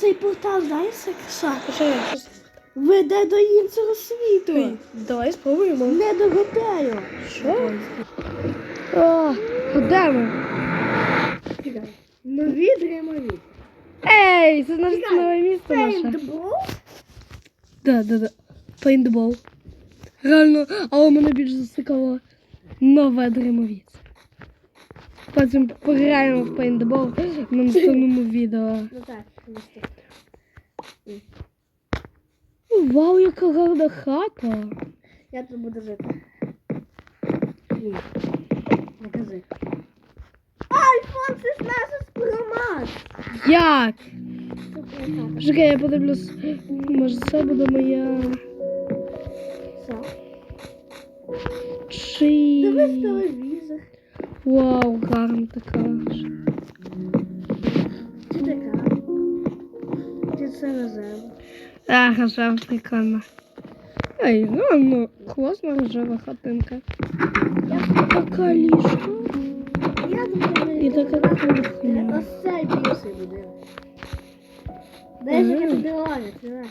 цей портал, я? щось- Веде до іншого світу. Ой, Давай спробуємо. Не до готелю. Що? О, де ми? Нові дремові. Ей, це наше нове місто наше. Пейнтбол? Да, да, да. Пейнтбол. Реально, але мене більш засикало нове дримовіць. Потім пограємо в пейнтбол на наступному відео. Ну так, наступне. Вау, яка гарна хата. Я тут буду жити. Ні. Не кажи. Айфон 16 Pro Max. Як? Чекай, я подивлюсь. Може це буде моя. Все. Чи. Дивись телевізор. Вау, гарна така. ж. Чи така? Чи це резерв? А, рожева прикольно. Ей, ну, ну, класна рожева хатинка. Така ліжка. Я думаю, І така кухня. Ось цей більший буде. Дай же я тобі ловлю, давай.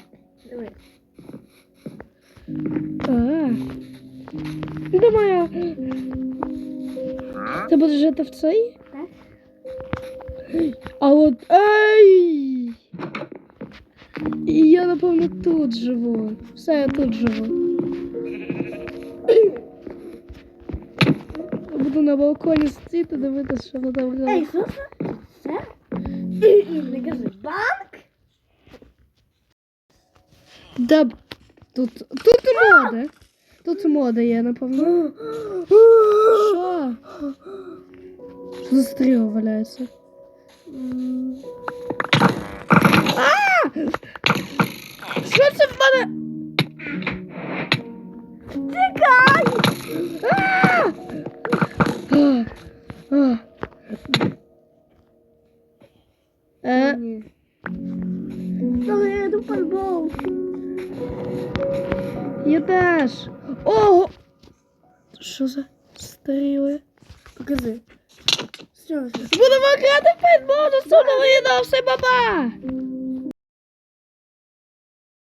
Давай. А. Думаю. Ти будеш жити в цей? Так? А от. Ей! І я, напевно, тут живу. Все, я тут живу. Буду на балконі сидіти, дивитися, що вона там Ей, робить. що це? Це? Не кажи, банк? Да, б- тут, тут мода. Тут мода є, напевно. Що? Що за стріл валяється? А! Що це в мене? Тікай! А! А! А! Е, Ні. Але я йду в футбол. я теж. Ого! Що за стріли? Покажи. Що це? Будемо грати в пейнтбол, наступного відео, все, баба!